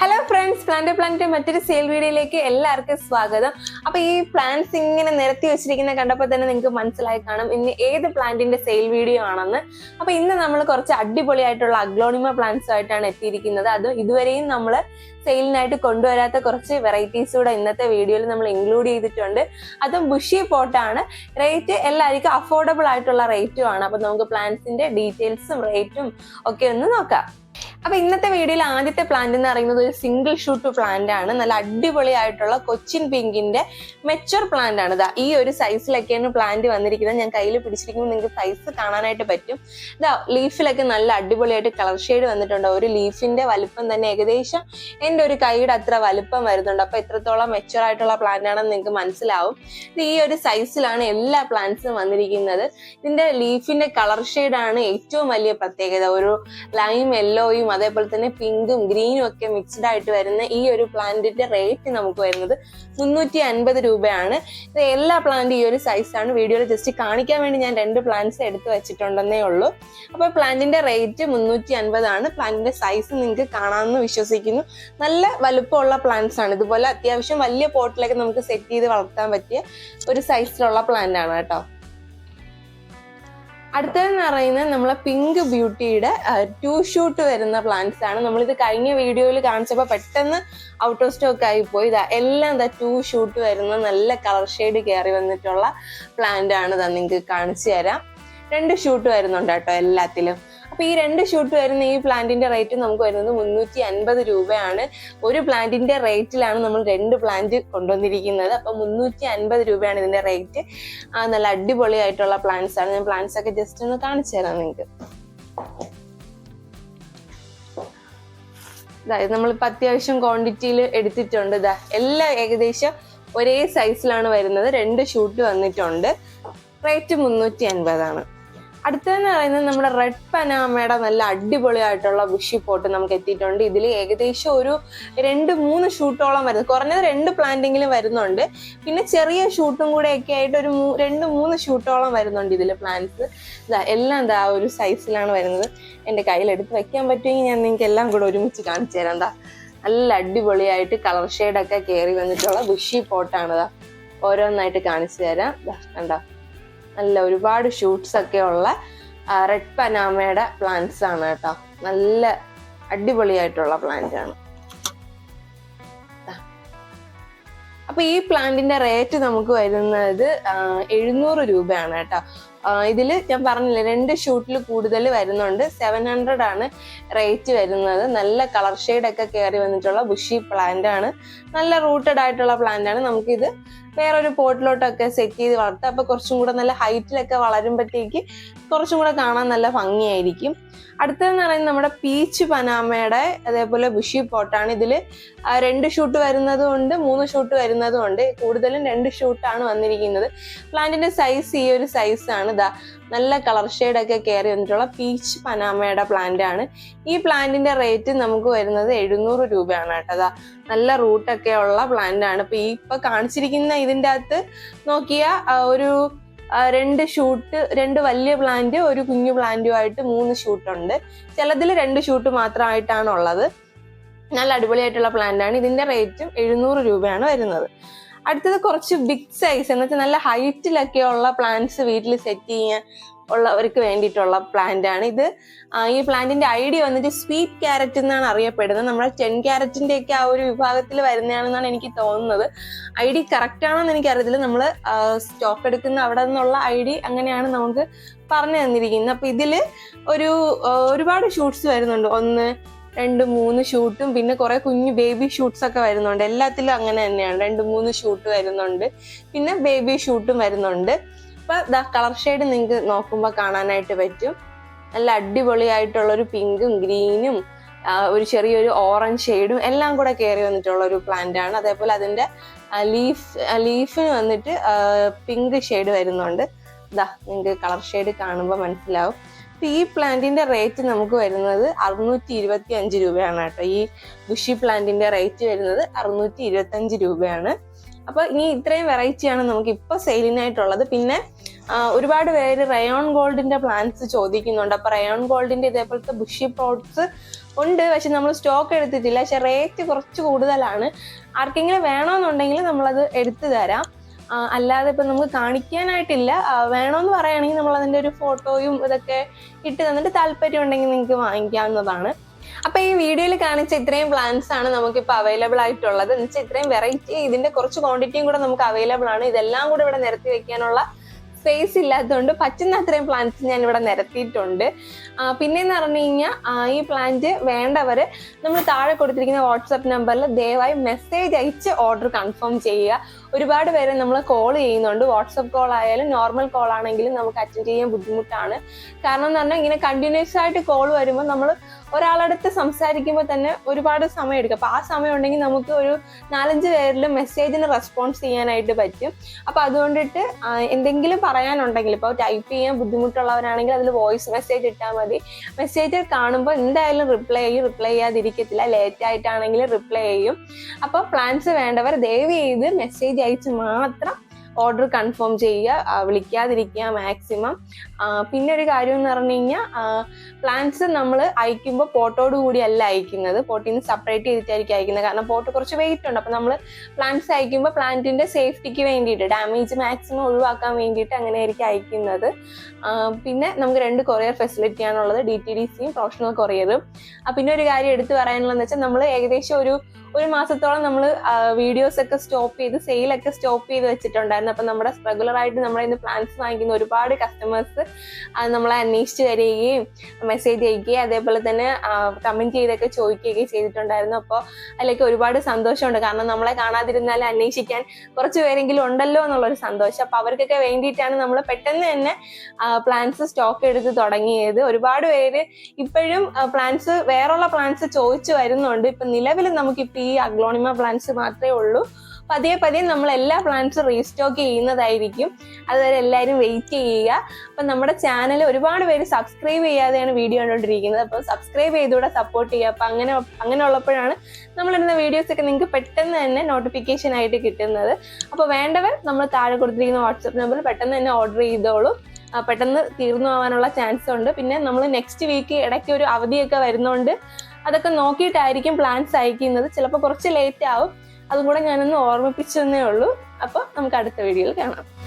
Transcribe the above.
Hello friends plant plant മറ്റൊരു sale വീഡിയോയിലേക്ക് എല്ലാവർക്കും സ്വാഗതം. അപ്പൊ ഈ പ്ലാന്റ്സ് ഇങ്ങനെ നിരത്തി വെച്ചിരിക്കുന്ന കണ്ടപ്പോൾ തന്നെ നിങ്ങൾക്ക് മനസ്സിലായി കാണും. ഇന്ന് ഏത് പ്ലാന്റിന്റെ സെയിൽ വീഡിയോ ആണെന്ന്. അപ്പൊ ഇന്ന് നമ്മൾ കുറച്ച് അടിപൊളിയായിട്ടുള്ള അഗ്ലോണിമ പ്ലാന്റ്സ് ആയിട്ടാണ് എത്തിയിരിക്കുന്നത്. അത് ഇതുവരെയും നമ്മൾ സെയിലിനായിട്ട് കൊണ്ടുവരാത്ത കുറച്ച് വെറൈറ്റീസ് കൂടെ ഇന്നത്തെ വീഡിയോയിൽ നമ്മൾ ഇൻക്ലൂഡ് ചെയ്തിട്ടുണ്ട്. അതും ബുഷി പോട്ടാണ് റേറ്റ് എല്ലാവർക്കും അഫോർഡബിൾ ആയിട്ടുള്ള റേറ്റും ആണ്. അപ്പൊ നമുക്ക് പ്ലാന്റ്സിന്റെ ഡീറ്റെയിൽസും റേറ്റും ഒക്കെ ഒന്ന് നോക്കാം. അപ്പൊ ഇന്നത്തെ വീഡിയോയിൽ ആദ്യത്തെ പ്ലാന്റ് എന്ന് പറയുന്നത് ഒരു സിംഗിൾ ഷൂട്ട് പ്ലാന്റ് ആണ്. നല്ല അടിപൊളിയായിട്ടുള്ള കൊച്ചിൻ പിങ്കിന്റെ മെച്ചൂർ പ്ലാന്റ് ആണ്. ഇതാ ഈ ഒരു സൈസിലൊക്കെയാണ് പ്ലാന്റ് വന്നിരിക്കുന്നത്. ഞാൻ കയ്യിൽ പിടിച്ചിരിക്കുമ്പോൾ നിങ്ങൾക്ക് സൈസ് കാണാനായിട്ട് പറ്റും. ഇതാ ലീഫിലൊക്കെ നല്ല അടിപൊളിയായിട്ട് കളർ ഷെയ്ഡ് വന്നിട്ടുണ്ട്. ഒരു ലീഫിന്റെ വലുപ്പം തന്നെ ഏകദേശം എന്റെ ഒരു കൈയുടെ അത്ര വലിപ്പം വരുന്നുണ്ട്. അപ്പൊ എത്രത്തോളം മെച്ചൂർ ആയിട്ടുള്ള പ്ലാന്റ് ആണെന്ന് നിങ്ങൾക്ക് മനസ്സിലാവും. ഇത് ഈ ഒരു സൈസിലാണ് എല്ലാ പ്ലാന്റ്സും വന്നിരിക്കുന്നത്. ഇതിന്റെ ലീഫിന്റെ കളർ ആണ് ഏറ്റവും വലിയ പ്രത്യേകത. ഒരു ലൈം യെല്ലോയും അതേപോലെ തന്നെ പിങ്കും ഗ്രീനും ഒക്കെ മിക്സ്ഡ് ആയിട്ട് വരുന്ന ഈ ഒരു പ്ലാന്റിന്റെ റേറ്റ് നമുക്ക് വരുന്നത് മുന്നൂറ്റി അൻപത് രൂപയാണ്. ഇത് എല്ലാ പ്ലാന്റ് ഈ ഒരു സൈസാണ് വീഡിയോയിൽ ജസ്റ്റ് കാണിക്കാൻ വേണ്ടി ഞാൻ രണ്ട് പ്ലാന്റ്സ് എടുത്തു വെച്ചിട്ടുണ്ടെന്നേ ഉള്ളൂ. അപ്പോൾ പ്ലാന്റിന്റെ റേറ്റ് മുന്നൂറ്റി അൻപതാണ് പ്ലാന്റിന്റെ സൈസ് നിങ്ങൾക്ക് കാണാമെന്ന് വിശ്വസിക്കുന്നു. നല്ല വലുപ്പമുള്ള പ്ലാന്റ്സ് ആണ്. ഇതുപോലെ അത്യാവശ്യം വലിയ പോട്ടിലൊക്കെ നമുക്ക് സെറ്റ് ചെയ്ത് വളർത്താൻ പറ്റിയ ഒരു സൈസിലുള്ള പ്ലാന്റ് ആണ് കേട്ടോ. അടുത്തതെന്ന് പറയുന്നത് നമ്മളെ പിങ്ക് ബ്യൂട്ടിയുടെ ടു ഷൂട്ട് വരുന്ന പ്ലാന്റ്സ് ആണ്. നമ്മളിത് കഴിഞ്ഞ വീഡിയോയിൽ കാണിച്ചപ്പോൾ പെട്ടെന്ന് ഔട്ട് ഓഫ് സ്റ്റോക്ക് ആയി പോയി. ഇതാ എല്ലാം ഇതാ ടു ഷൂട്ട് വരുന്ന നല്ല കളർ ഷെയ്ഡ് കയറി വന്നിട്ടുള്ള പ്ലാന്റ് ആണ് ഇതാ നിങ്ങൾക്ക് കാണിച്ചു തരാം. രണ്ട് ഷൂട്ട് വരുന്നുണ്ട് കേട്ടോ എല്ലാത്തിലും. അപ്പൊ ഈ രണ്ട് ഷൂട്ട് വരുന്ന ഈ പ്ലാന്റിന്റെ റേറ്റ് നമുക്ക് വരുന്നത് മുന്നൂറ്റി അൻപത് രൂപയാണ്. ഒരു പ്ലാന്റിന്റെ റേറ്റിലാണ് നമ്മൾ രണ്ട് പ്ലാന്റ് കൊണ്ടുവന്നിരിക്കുന്നത്. അപ്പൊ മുന്നൂറ്റി അൻപത് രൂപയാണ് ഇതിന്റെ റേറ്റ് നല്ല അടിപൊളിയായിട്ടുള്ള പ്ലാന്റ്സ് ആണ്. ഞാൻ പ്ലാന്റ്സ് ഒക്കെ ജസ്റ്റ് ഒന്ന് കാണിച്ചു തരാം നിങ്ങൾക്ക്. അതായത് നമ്മളിപ്പോൾ അത്യാവശ്യം ക്വാണ്ടിറ്റിയിൽ എടുത്തിട്ടുണ്ട്. ഇതാ എല്ലാം ഏകദേശം ഒരേ സൈസിലാണ് വരുന്നത്. രണ്ട് ഷൂട്ട് വന്നിട്ടുണ്ട്. റേറ്റ് മുന്നൂറ്റി അൻപതാണ് അടുത്തതെന്ന് പറയുന്നത് നമ്മുടെ റെഡ് പനാമയുടെ നല്ല അടിപൊളിയായിട്ടുള്ള വിഷി പോട്ട് നമുക്ക് എത്തിയിട്ടുണ്ട്. ഇതിൽ ഏകദേശം ഒരു രണ്ട് മൂന്ന് ഷൂട്ടോളം വരുന്നത് കുറഞ്ഞത് രണ്ട് പ്ലാന്റിങ്ങിലും വരുന്നുണ്ട്. പിന്നെ ചെറിയ ഷൂട്ടും കൂടെ ഒക്കെ ആയിട്ട് ഒരു രണ്ട് മൂന്ന് ഷൂട്ടോളം വരുന്നുണ്ട് ഇതിൽ പ്ലാന്റ്സ് ഇതാ എല്ലാം എന്താ ഒരു സൈസിലാണ് വരുന്നത്. എന്റെ കയ്യിലെടുത്ത് വെക്കാൻ പറ്റുമെങ്കിൽ ഞാൻ നിങ്ങൾക്ക് എല്ലാം കൂടെ ഒരുമിച്ച് കാണിച്ചു തരാം. എന്താ നല്ല അടിപൊളിയായിട്ട് കളർ ഷെയ്ഡൊക്കെ കയറി വന്നിട്ടുള്ള വിഷി പോട്ടാണ് ഓരോന്നായിട്ട് കാണിച്ചു തരാം. കണ്ടോ? നല്ല ഒരുപാട് ഷൂട്ട്സ് ഒക്കെ ഉള്ള റെഡ് പനാമയുടെ പ്ലാന്റ്സ് ആണ് കേട്ടോ നല്ല അടിപൊളിയായിട്ടുള്ള പ്ലാന്റ് ആണ്. അപ്പൊ ഈ പ്ലാന്റിന്റെ റേറ്റ് നമുക്ക് വരുന്നത് എഴുന്നൂറ് രൂപയാണ് കേട്ടോ ആ, ഇതിൽ ഞാൻ പറഞ്ഞില്ലേ രണ്ട് ഷൂട്ടിൽ കൂടുതൽ വരുന്നുണ്ട്. സെവൻ ഹൺഡ്രഡ് ആണ് റേറ്റ് വരുന്നത്. നല്ല കളർ ഒക്കെ കയറി വന്നിട്ടുള്ള ബുഷി പ്ലാന്റ് ആണ്. നല്ല റൂട്ടഡ് ആയിട്ടുള്ള പ്ലാന്റ് ആണ്. നമുക്കിത് വേറൊരു പോട്ടിലോട്ടൊക്കെ സെറ്റ് ചെയ്ത് വളർത്താം. അപ്പൊ കുറച്ചും കൂടെ നല്ല ഹൈറ്റിലൊക്കെ വളരുമ്പോഴത്തേക്ക് കുറച്ചും കൂടെ കാണാൻ നല്ല ഭംഗിയായിരിക്കും. അടുത്തതെന്ന് പറയുന്നത് നമ്മുടെ പീച്ച് പനാമയുടെ അതേപോലെ ബുഷി പോട്ടാണ് ഇതിൽ രണ്ട് ഷൂട്ട് വരുന്നതും ഉണ്ട് മൂന്ന് ഷൂട്ട് വരുന്നതും ഉണ്ട് കൂടുതലും രണ്ട് ഷൂട്ടാണ് വന്നിരിക്കുന്നത്. പ്ലാന്റിന്റെ സൈസ് ഈ ഒരു സൈസാണ് ഇതാ നല്ല കളർ ഷെയ്ഡൊക്കെ കയറി വന്നിട്ടുള്ള പീച്ച് പനാമയുടെ പ്ലാന്റ് ആണ്. ഈ പ്ലാന്റിന്റെ റേറ്റ് നമുക്ക് വരുന്നത് എഴുന്നൂറ് രൂപയാണ് കേട്ടോ. അതാ നല്ല റൂട്ടൊക്കെ ഉള്ള പ്ലാന്റ് ആണ്. ഇപ്പൊ ഈ ഇപ്പൊ കാണിച്ചിരിക്കുന്ന ഇതിന്റെ അകത്ത് നോക്കിയ ഒരു രണ്ട് ഷൂട്ട് രണ്ട് വലിയ പ്ലാന്റ് ഒരു കുഞ്ഞു പ്ലാന്റുമായിട്ട് മൂന്ന് ഷൂട്ട് ഉണ്ട്. ചിലതിൽ രണ്ട് ഷൂട്ട് മാത്രമായിട്ടാണ് ഉള്ളത്. നല്ല അടിപൊളിയായിട്ടുള്ള പ്ലാന്റ് ആണ്. ഇതിന്റെ റേറ്റും എഴുന്നൂറ് രൂപയാണ് വരുന്നത്. അടുത്തത് കുറച്ച് ബിഗ് സൈസ് എന്ന് വെച്ചാൽ നല്ല ഹൈറ്റിലൊക്കെ ഉള്ള പ്ലാന്റ്സ് വീട്ടിൽ സെറ്റ് ചെയ്യാൻ ഉള്ളവർക്ക് വേണ്ടിയിട്ടുള്ള പ്ലാന്റ് ആണ്. ഇത് ഈ പ്ലാന്റിന്റെ ഐഡിയ വന്നിട്ട് സ്വീറ്റ് ക്യാരറ്റ് എന്നാണ് അറിയപ്പെടുന്നത്. നമ്മുടെ ടെൻ ക്യാരറ്റിന്റെ ഒക്കെ ആ ഒരു വിഭാഗത്തിൽ വരുന്നതാണെന്നാണ് എനിക്ക് തോന്നുന്നത്. ഐ ഡി കറക്റ്റ് ആണെന്ന് എനിക്കറിയത്തില്ല. നമ്മൾ സ്റ്റോക്ക് എടുക്കുന്ന അവിടെ നിന്നുള്ള ഐ ഡി അങ്ങനെയാണ് നമുക്ക് പറഞ്ഞു തന്നിരിക്കുന്നത്. അപ്പൊ ഇതിൽ ഒരു ഒരുപാട് ഷൂട്ട്സ് വരുന്നുണ്ട്. ഒന്ന് രണ്ട് മൂന്ന് ഷൂട്ടും പിന്നെ കുറെ കുഞ്ഞു ബേബി ഷൂട്ട്സ് ഒക്കെ വരുന്നുണ്ട്. എല്ലാത്തിലും അങ്ങനെ തന്നെയാണ്. രണ്ട് മൂന്ന് ഷൂട്ട് വരുന്നുണ്ട്. പിന്നെ ബേബി ഷൂട്ടും വരുന്നുണ്ട്. അപ്പൊ ദാ കളർ ഷെയ്ഡ് നിങ്ങൾക്ക് നോക്കുമ്പോൾ കാണാനായിട്ട് പറ്റും. നല്ല അടിപൊളിയായിട്ടുള്ള ഒരു പിങ്കും ഗ്രീനും ഒരു ചെറിയൊരു ഓറഞ്ച് ഷെയ്ഡും എല്ലാം കൂടെ കയറി വന്നിട്ടുള്ള ഒരു പ്ലാന്റ് ആണ്. അതേപോലെ അതിന്റെ ലീഫ് ലീഫിന് വന്നിട്ട് പിങ്ക് ഷെയ്ഡ് വരുന്നുണ്ട്. ഇതാ നിങ്ങൾക്ക് കളർ ഷെയ്ഡ് കാണുമ്പോൾ മനസ്സിലാവും. അപ്പൊ ഈ പ്ലാന്റിന്റെ റേറ്റ് നമുക്ക് വരുന്നത് അറുന്നൂറ്റി ഇരുപത്തി അഞ്ച് രൂപയാണ് കേട്ടോ. ഈ ബുഷി പ്ലാന്റിന്റെ റേറ്റ് വരുന്നത് അറുന്നൂറ്റി ഇരുപത്തി അഞ്ച് രൂപയാണ്. അപ്പൊ ഇനി ഇത്രയും വെറൈറ്റിയാണ് നമുക്ക് ഇപ്പൊ സെയിലിനായിട്ടുള്ളത് പിന്നെ ഒരുപാട് പേര് റയോൺ ഗോൾഡിന്റെ പ്ലാന്റ്സ് ചോദിക്കുന്നുണ്ട്. അപ്പൊ റയോൺ ഗോൾഡിന്റെ ഇതേപോലത്തെ ബുഷി പ്ലോട്ട്സ് ഉണ്ട്. പക്ഷെ നമ്മൾ സ്റ്റോക്ക് എടുത്തിട്ടില്ല. പക്ഷെ റേറ്റ് കുറച്ച് കൂടുതലാണ്. ആർക്കെങ്കിലും വേണമെന്നുണ്ടെങ്കിൽ നമ്മളത് എടുത്തു തരാം. അല്ലാതെ ഇപ്പം നമുക്ക് കാണിക്കാനായിട്ടില്ല. വേണമെന്ന് പറയുകയാണെങ്കിൽ നമ്മൾ അതിന്റെ ഒരു ഫോട്ടോയും ഇതൊക്കെ ഇട്ട് തന്നിട്ട് താല്പര്യം ഉണ്ടെങ്കിൽ നിങ്ങൾക്ക് വാങ്ങിക്കാവുന്നതാണ്. അപ്പൊ ഈ വീഡിയോയിൽ കാണിച്ച ഇത്രയും പ്ലാൻസ് ആണ് നമുക്കിപ്പോൾ അവൈലബിൾ ആയിട്ടുള്ളത്. എന്ന് വെച്ചാൽ ഇത്രയും വെറൈറ്റി ഇതിന്റെ കുറച്ച് ക്വാണ്ടിറ്റിയും കൂടെ നമുക്ക് അവൈലബിൾ ആണ്. ഇതെല്ലാം കൂടെ ഇവിടെ നിരത്തി വെക്കാനുള്ള സ്പേസ് ഇല്ലാത്തതുകൊണ്ട് പറ്റുന്ന അത്രയും പ്ലാന്റ്സ് ഞാൻ ഇവിടെ നിരത്തിയിട്ടുണ്ട് പിന്നെയെന്ന് പറഞ്ഞു കഴിഞ്ഞാൽ ഈ പ്ലാന്റ് വേണ്ടവർ നമ്മൾ താഴെ കൊടുത്തിരിക്കുന്ന വാട്സപ്പ് നമ്പറിൽ ദയവായി മെസ്സേജ് അയച്ച് ഓർഡർ കൺഫേം ചെയ്യുക. ഒരുപാട് പേരെ നമ്മൾ കോൾ ചെയ്യുന്നുണ്ട്. വാട്സപ്പ് കോൾ ആയാലും നോർമൽ കോൾ ആണെങ്കിലും നമുക്ക് അറ്റൻഡ് ചെയ്യാൻ ബുദ്ധിമുട്ടാണ്. കാരണം എന്ന് പറഞ്ഞാൽ ഇങ്ങനെ കണ്ടിന്യൂസ് ആയിട്ട് കോൾ വരുമ്പോൾ നമ്മൾ ഒരാളടുത്ത് സംസാരിക്കുമ്പോൾ തന്നെ ഒരുപാട് സമയം എടുക്കും. അപ്പോൾ ആ സമയം ഉണ്ടെങ്കിൽ നമുക്ക് ഒരു നാലഞ്ച് പേരിൽ മെസ്സേജിന് റെസ്പോൺസ് ചെയ്യാനായിട്ട് പറ്റും. അപ്പോൾ അതുകൊണ്ടിട്ട് എന്തെങ്കിലും പറയാനുണ്ടെങ്കിൽ ഇപ്പോൾ ടൈപ്പ് ചെയ്യാൻ ബുദ്ധിമുട്ടുള്ളവരാണെങ്കിൽ അതിൽ വോയിസ് മെസ്സേജ് ഇട്ടാൽ മതി. മെസ്സേജ് കാണുമ്പോൾ എന്തായാലും റിപ്ലൈ ചെയ്യും റിപ്ലൈ ചെയ്യാതിരിക്കത്തില്ല. ലേറ്റ് ആയിട്ടാണെങ്കിൽ റിപ്ലൈ ചെയ്യും. അപ്പോൾ പ്ലാൻസ് വേണ്ടവർ ദയവ് ചെയ്ത് മെസ്സേജ് അയച്ച് മാത്രം ഓർഡർ കൺഫേം ചെയ്യുക വിളിക്കാതിരിക്കുക മാക്സിമം പിന്നെ ഒരു കാര്യം എന്ന് പറഞ്ഞു കഴിഞ്ഞാൽ പ്ലാന്റ്സ് നമ്മൾ അയക്കുമ്പോൾ പോട്ടോട് കൂടി അല്ല അയക്കുന്നത്. പോട്ടിൽ നിന്ന് സെപ്പറേറ്റ് ചെയ്തിട്ടായിരിക്കും അയക്കുന്നത്. കാരണം പോട്ട് കുറച്ച് വെയിറ്റ് ഉണ്ട്. അപ്പോൾ നമ്മൾ പ്ലാന്റ്സ് അയക്കുമ്പോൾ പ്ലാന്റിന്റെ സേഫ്റ്റിക്ക് വേണ്ടിയിട്ട് ഡാമേജ് മാക്സിമം ഒഴിവാക്കാൻ വേണ്ടിയിട്ട് അങ്ങനെ ആയിരിക്കും അയക്കുന്നത് പിന്നെ നമുക്ക് രണ്ട് കൊറിയർ ഫെസിലിറ്റി ആണുള്ളത്. ഡി ടി ഡി സിയും പ്രൊഫഷണൽ കൊറിയറും പിന്നെ ഒരു കാര്യം എടുത്തു പറയാനുള്ളതെന്ന് വെച്ചാൽ നമ്മൾ ഏകദേശം ഒരു ഒരു മാസത്തോളം നമ്മൾ വീഡിയോസ് ഒക്കെ സ്റ്റോപ്പ് ചെയ്ത് സെയിലൊക്കെ സ്റ്റോപ്പ് ചെയ്ത് വെച്ചിട്ടുണ്ടായിരുന്നു. അപ്പം നമ്മുടെ റെഗുലർ ആയിട്ട് നമ്മളെ ഇന്ന് പ്ലാൻസ് വാങ്ങിക്കുന്ന ഒരുപാട് കസ്റ്റമേഴ്സ് നമ്മളെ അന്വേഷിച്ച് തരികയും മെസ്സേജ് അയക്കുകയും അതേപോലെ തന്നെ കമന്റ് ചെയ്തൊക്കെ ചോദിക്കുകയൊക്കെ ചെയ്തിട്ടുണ്ടായിരുന്നു. അപ്പോൾ അതിലേക്ക് ഒരുപാട് സന്തോഷമുണ്ട്. കാരണം നമ്മളെ കാണാതിരുന്നാൽ അന്വേഷിക്കാൻ കുറച്ച് പേരെങ്കിലും ഉണ്ടല്ലോ എന്നുള്ളൊരു സന്തോഷം. അപ്പോൾ അവർക്കൊക്കെ വേണ്ടിയിട്ടാണ് നമ്മൾ പെട്ടെന്ന് തന്നെ പ്ലാൻസ് സ്റ്റോക്ക് എടുത്ത് തുടങ്ങിയത്. ഒരുപാട് പേര് ഇപ്പോഴും പ്ലാൻസ് വേറുള്ള പ്ലാൻസ് ചോദിച്ചു വരുന്നുണ്ട്. ഇപ്പം നിലവിൽ നമുക്കിപ്പോൾ ഈ അഗ്ലോണിമ പ്ലാന്റ്സ് മാത്രമേ ഉള്ളൂ. പതിയെ പതിയെ നമ്മൾ എല്ലാ പ്ലാന്റ്സും റീസ്റ്റോക്ക് ചെയ്യുന്നതായിരിക്കും. അതുവരെ എല്ലാവരും വെയിറ്റ് ചെയ്യുക. അപ്പം നമ്മുടെ ചാനൽ ഒരുപാട് പേര് സബ്സ്ക്രൈബ് ചെയ്യാതെയാണ് വീഡിയോ കണ്ടുകൊണ്ടിരിക്കുന്നത്. അപ്പോൾ സബ്സ്ക്രൈബ് ചെയ്തുകൂടെ സപ്പോർട്ട് ചെയ്യുക. അപ്പം അങ്ങനെ അങ്ങനെ ഉള്ളപ്പോഴാണ് നമ്മളിടുന്ന വീഡിയോസ് ഒക്കെ നിങ്ങൾക്ക് പെട്ടെന്ന് തന്നെ നോട്ടിഫിക്കേഷൻ ആയിട്ട് കിട്ടുന്നത്. അപ്പോൾ വേണ്ടവർ നമ്മൾ താഴെ കൊടുത്തിരിക്കുന്ന വാട്സപ്പ് നമ്പറിൽ പെട്ടെന്ന് തന്നെ ഓർഡർ ചെയ്തോളൂ. പെട്ടെന്ന് തീർന്നു പോകാനുള്ള ചാൻസ് ഉണ്ട്. പിന്നെ നമ്മൾ നെക്സ്റ്റ് വീക്ക് ഇടയ്ക്ക് ഒരു അവധിയൊക്കെ വരുന്നതുകൊണ്ട് അതൊക്കെ നോക്കിയിട്ടായിരിക്കും പ്ലാൻസ് അയക്കുന്നത്. ചിലപ്പോൾ കുറച്ച് ലേറ്റ് ആവും. അതും കൂടെ ഞാനൊന്ന് ഓർമ്മിപ്പിച്ചെന്നേ ഉള്ളൂ. അപ്പോൾ നമുക്ക് അടുത്ത വീഡിയോയിൽ കാണാം.